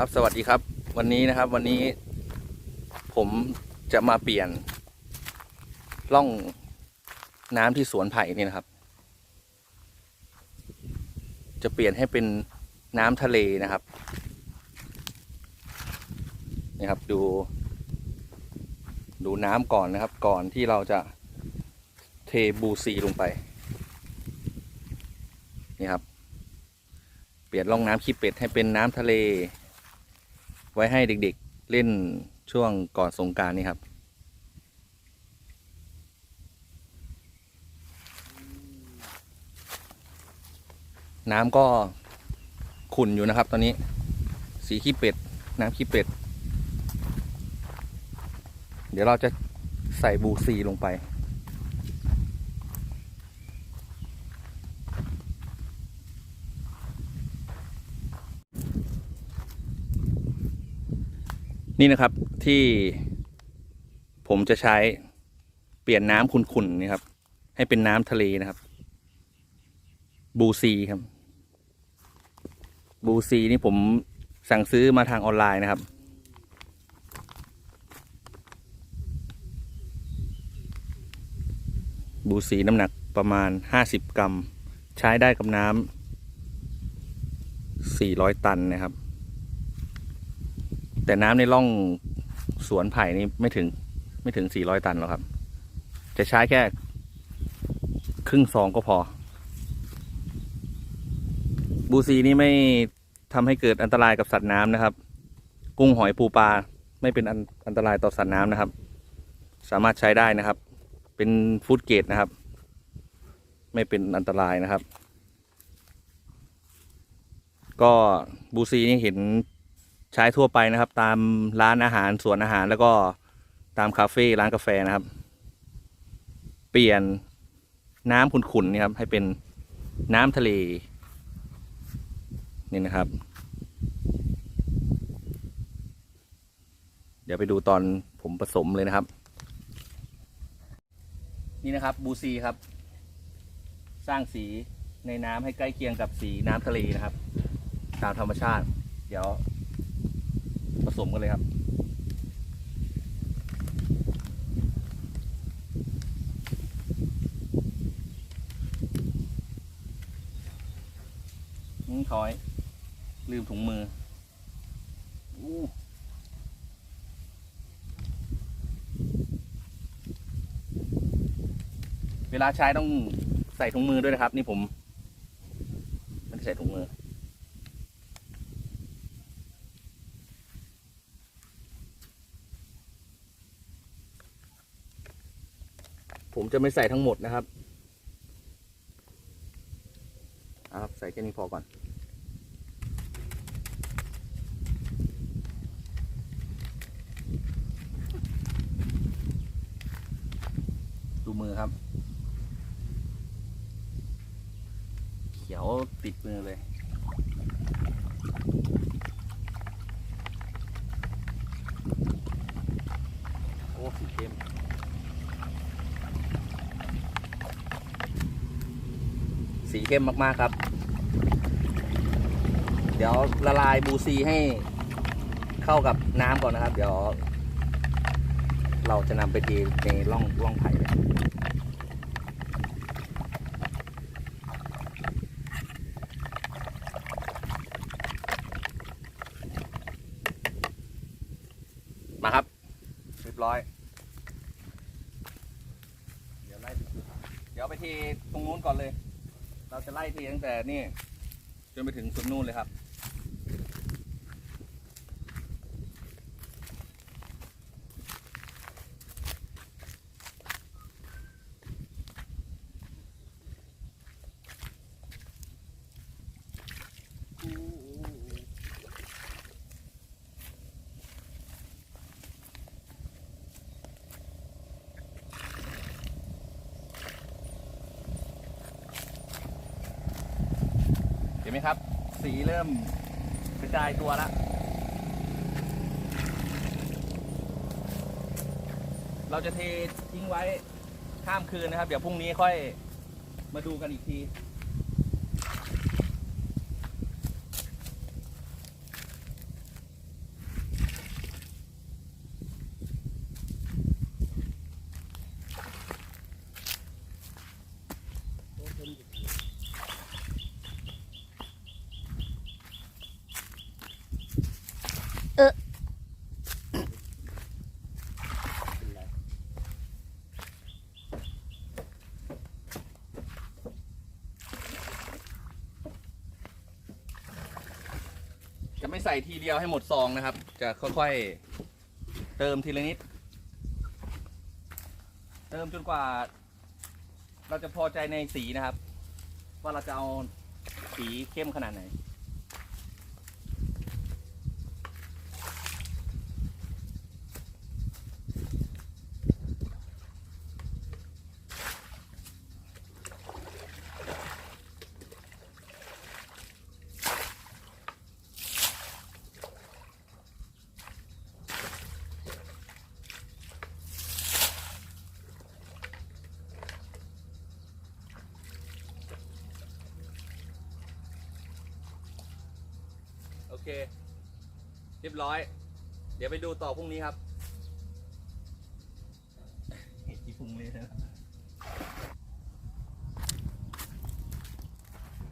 สวัสดีครับ วันนี้นะครับวันนี้ ผมจะมาเปลี่ยนร่องน้ำที่สวนไผ่นี่นะครับ จะเปลี่ยนให้เป็นน้ำทะเลนะครับนี่ครับดู ดูน้ำก่อนนะครับ ก่อนที่เราจะเทบูซีลงไปนี่ครับเปลี่ยนร่องน้ำขี้เป็ดให้เป็นน้ำทะเล ไว้ให้เด็กๆเล่นช่วงก่อนสงการนี่ครับ น้ำก็ขุ่นอยู่นะครับตอนนี้ สีขี้เป็ด น้ำขี้เป็ด เดี๋ยวเราจะใส่บูซีลงไป นี่นะครับที่ผมจะใช้เปลี่ยนน้ำขุ่นๆนี่ครับ ให้เป็นน้ำทะเลนะครับ บูซีครับ บูซีนี่ผมสั่งซื้อมาทางออนไลน์นะครับ บูซีน้ำหนักประมาณห้าสิบกรัม ใช้ได้กับน้ำสี่ร้อยตันนะครับ แต่น้ำในร่องสวนไผ่นี่ไม่ถึง ไม่ถึง 400 ตันหรอกครับ จะใช้แค่ ครึ่งซองก็พอ บูซีนี่ไม่ทำให้เกิดอันตรายกับสัตว์น้ำนะครับ กุ้งหอยปูปลาไม่เป็นอันอันตรายต่อสัตว์น้ำนะครับ สามารถใช้ได้นะครับ เป็นฟู้ดเกรดนะครับ ไม่เป็นอันตรายนะครับ ก็บูซีนี่เห็น ใช้ทั่วไปนะครับ ตามร้านอาหารสวนอาหารแล้วก็ตามคาเฟ่ร้านกาแฟนะครับ เปลี่ยนน้ำขุ่นๆนี่ครับให้เป็นน้ำทะเลนี่นะครับ เดี๋ยวไปดูตอนผมผสมเลยนะครับ นี่นะครับบูซีครับ สร้างสีในน้ำให้ใกล้เคียงกับสีน้ำทะเลนะครับ ตามธรรมชาติ เดี๋ยว สมกันเลยครับอืมถอย ลืมถุงมืออู้เวลาใช้ต้องใส่ถุงมือด้วยนะครับ นี่ผมไม่ได้ใส่ถุงมือ ผมจะไม่ใส่ทั้งหมดนะครับอาครับใส่แค่นี้พอก่อน ดูมือครับ เขียวติดมือเลย โอ้สีเข้ม สี เข้มมากๆครับ เดี๋ยวละลายบูซีให้เข้ากับน้ำก่อนนะครับ เดี๋ยว เราจะนำไปเทในร่องร่องไผ่เลยมาครับ เรียบร้อย เดี๋ยวไล่ เดี๋ยวไปเทตรงนู้นก่อนเลย เราจะไล่ทีตั้งแต่นี่จนไปถึงสุดนู่นเลยครับ ห็นไหมครับ สีเริ่มกระจายตัวแล้วเราจะเททิ้งไว้ข้ามคืนนะครับ เดี๋ยวพรุ่งนี้ค่อยมาดูกันอีกที ใส่ทีเดียวให้หมดซองนะครับ จะค่อยๆ เติมทีละนิด เติมจนกว่า เราจะพอใจในสีนะครับ ว่าเราจะเอาสีเข้มขนาดไหน เคเรียบร้อย เดี๋ยวไปดูต่อพรุ่งนี้ครับเห็นที่พุงเลยนะ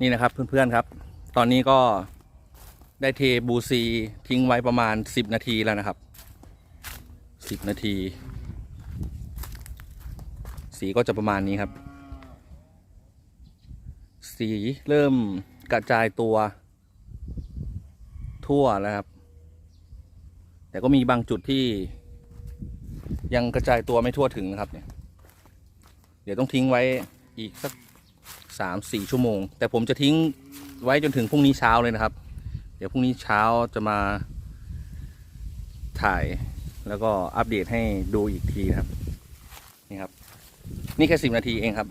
นี่นะครับเพื่อนๆครับ ตอนนี้ก็ได้เทบูซีทิ้งไว้ประมาณ 10 นาทีแล้วนะครับ 10 นาที สีก็จะประมาณนี้ครับ สีเริ่มกระจายตัว ทั่วแล้วครับ แต่ก็มีบางจุดที่ ยังกระจายตัวไม่ทั่วถึงนะครับเนี่ย เดี๋ยวต้องทิ้งไว้อีกสักสามสี่ชั่วโมง แต่ผมจะทิ้งไว้จนถึงพรุ่งนี้เช้าเลยนะครับ เดี๋ยวพรุ่งนี้เช้าจะมาถ่ายแล้วก็อัปเดตให้ดูอีกทีนะครับ นี่ครับ นี่แค่สิบนาทีเองครับ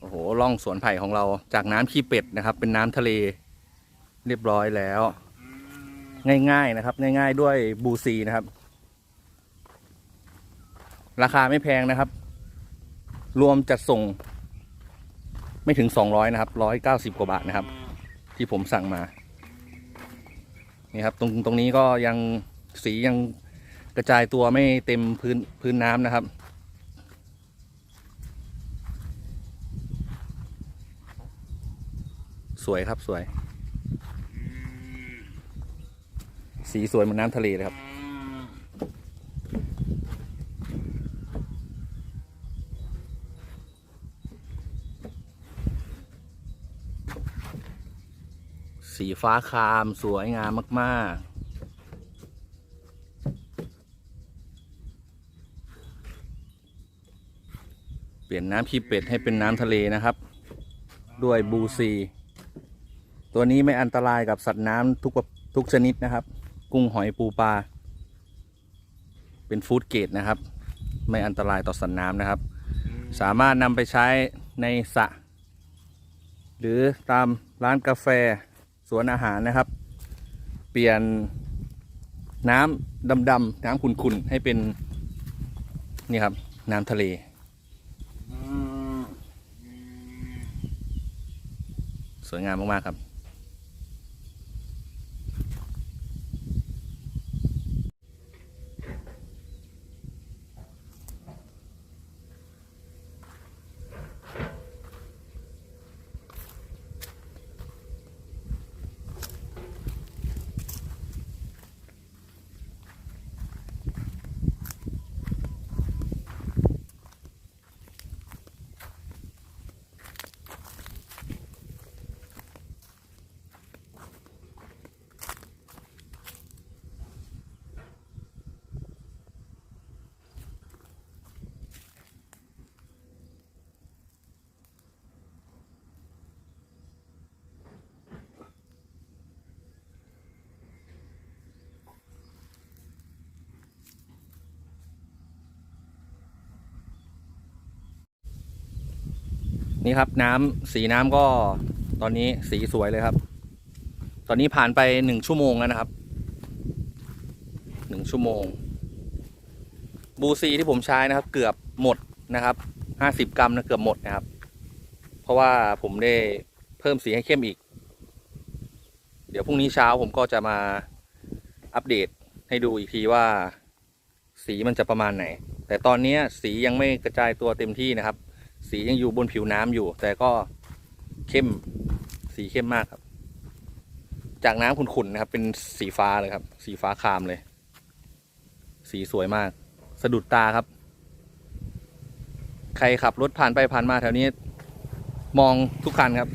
โอ้โหล่องสวนไผ่ของเราจากน้ำขี้เป็ดนะครับ เป็นน้ำทะเลเรียบร้อยแล้ว ง่ายๆนะครับ ง่ายๆด้วยบูซีนะครับ ราคาไม่แพงนะครับ รวมจัดส่ง ไม่ถึงสองร้อยนะครับร้อยเก้าสิบกว่าบาทนะครับ ที่ผมสั่งมา นี่ครับ ตรงตรงนี้ก็ยังสียังกระจายตัวไม่เต็มพื้นพื้นน้ำนะครับ วยครับสวย สีสวยเหมือนน้ำทะเลเลยครับ สีฟ้าครามสวยงามมาก ๆเปลี่ยนน้ำขี้เป็ดให้เป็นน้ำทะเลนะครับ ด้วยบูซี ตัวนี้ไม่อันตรายกับสัตว์น้ำทุกประทุกชนิดนะครับ กุ้งหอยปูปลา เป็นฟู้ดเกรดนะครับ ไม่อันตรายต่อสัตว์น้ำนะครับ สามารถนำไปใช้ในสระหรือตามร้านกาแฟสวนอาหารนะครับ เปลี่ยนน้ำดำๆน้ำขุ่นๆให้เป็นนี่ครับ น้ำทะเลสวยงามมาก ๆ ครับ นี่ครับน้ำสีน้ำก็ตอนนี้สีสวยเลยครับ ตอนนี้ผ่านไปหนึ่งชั่วโมงแล้วนะครับหนึ่งชั่วโมง บูซีที่ผมใช้นะครับ เกือบหมดนะครับห้าสิบกรัมนะเกือบหมดนะครับ เพราะว่าผมได้เพิ่มสีให้เข้มอีก เดี๋ยวพรุ่งนี้เช้าผมก็จะมาอัปเดตให้ดูอีกทีว่า สีมันจะประมาณไหน แต่ตอนนี้สียังไม่กระจายตัวเต็มที่นะครับ สียังอยู่บนผิวน้ำอยู่ แต่ก็เข้มสีเข้มมากครับ จากน้ำขุ่นๆนะครับ เป็นสีฟ้าเลยครับ สีฟ้าคามเลย สีสวยมาก สะดุดตาครับ ใครขับรถผ่านไปผ่านมาแถวนี้ มองทุกคันครับ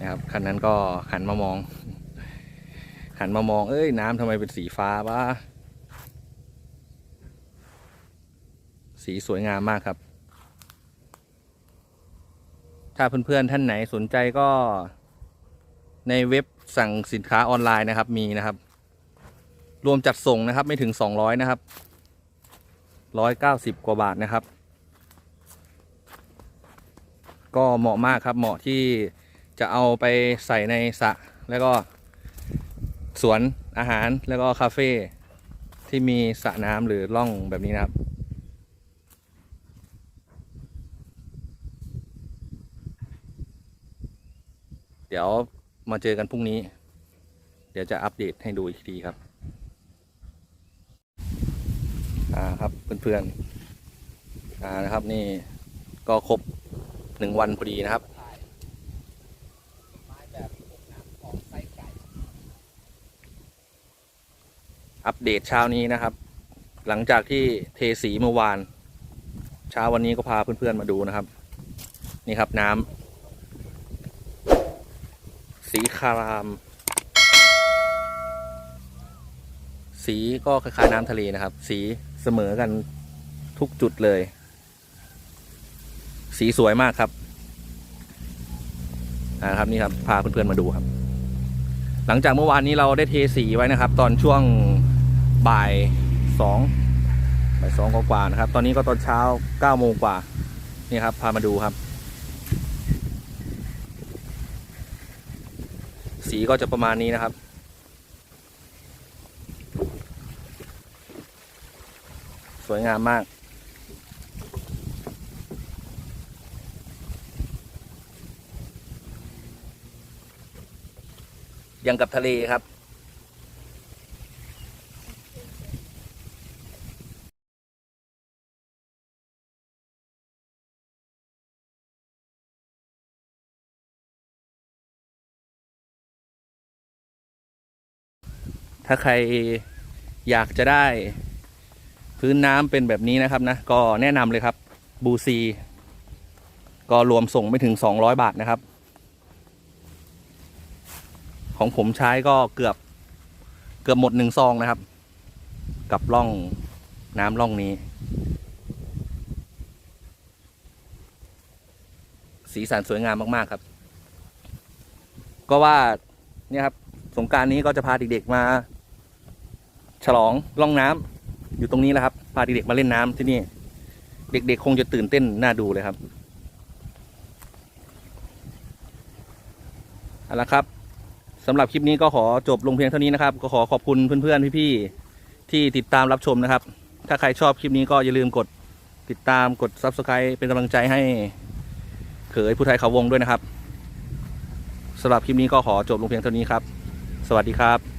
นะครับคันนั้นก็หันมามอง หันมามอง เอ้ย น้ำทำไมเป็นสีฟ้าวะ สีสวยงามมากครับ ถ้าเพื่อนๆท่านไหนสนใจก็ในเว็บสั่งสินค้าออนไลน์นะครับมีนะครับ รวมจัดส่งนะครับไม่ถึง 200 นะครับ 190 กว่าบาทนะครับ ก็เหมาะมากครับเหมาะที่จะเอาไปใส่ในสระแล้วก็สวนอาหารแล้วก็คาเฟ่ที่มีสระน้ำหรือร่องแบบนี้นะครับ เดี๋ยวมาเจอกันพรุ่งนี้ เดี๋ยวจะอัปเดตให้ดูอีกทีครับ อ่าครับเพื่อนๆ อ่านะครับนี่ก็ครบหนึ่งวันพอดีนะครับ อัปเดตเช้านี้นะครับ หลังจากที่เทสีเมื่อวาน เช้าวันนี้ก็พาเพื่อนๆมาดูนะครับ นี่ครับน้ำสีคาราม สีก็คล้ายๆน้ำทะเลนะครับ สีเสมอกันทุกจุดเลย สีสวยมากครับอ่าครับนี่ครับพาเพื่อนๆมาดูครับ หลังจากเมื่อวานนี้เราได้เทสีไว้นะครับ ตอนช่วงบ่ายสองบ่ายสองกว่าๆนะครับ ตอนนี้ก็ตอนเช้าเก้าโมงกว่านี่ครับ พามาดูครับ สีก็จะประมาณนี้นะครับ สวยงามมาก ยังกับทะเลครับ ถ้าใครอยากจะได้พื้นน้ำเป็นแบบนี้นะครับนะก็แนะนำเลยครับบูซี ก็รวมส่งไม่ถึง 200 บาทนะครับ ของผมใช้ก็เกือบเกือบหมดหนึ่งซองนะครับ กับร่องน้ำร่องนี้ สีสันสวยงามมาก ๆ ครับ ก็ว่าเนี่ยครับสงการนี้ก็จะพาเด็กๆมา ฉลองร่องน้ำอยู่ตรงนี้แหละครับพาเด็กๆมาเล่นน้ำที่นี่ เด็กๆคงจะตื่นเต้นน่าดูเลยครับเอาละครับสำหรับคลิปนี้ก็ขอจบลงเพียงเท่านี้นะครับ ก็ขอขอบคุณเพื่อนๆพี่ๆที่ติดตามรับชมนะครับ ถ้าใครชอบคลิปนี้ก็อย่าลืมกดติดตามกด subscribe เป็นกำลังใจให้เขยผู้ไทยเขาวงด้วยนะครับสำหรับคลิปนี้ก็ขอจบลงเพียงเท่านี้ครับ สวัสดีครับ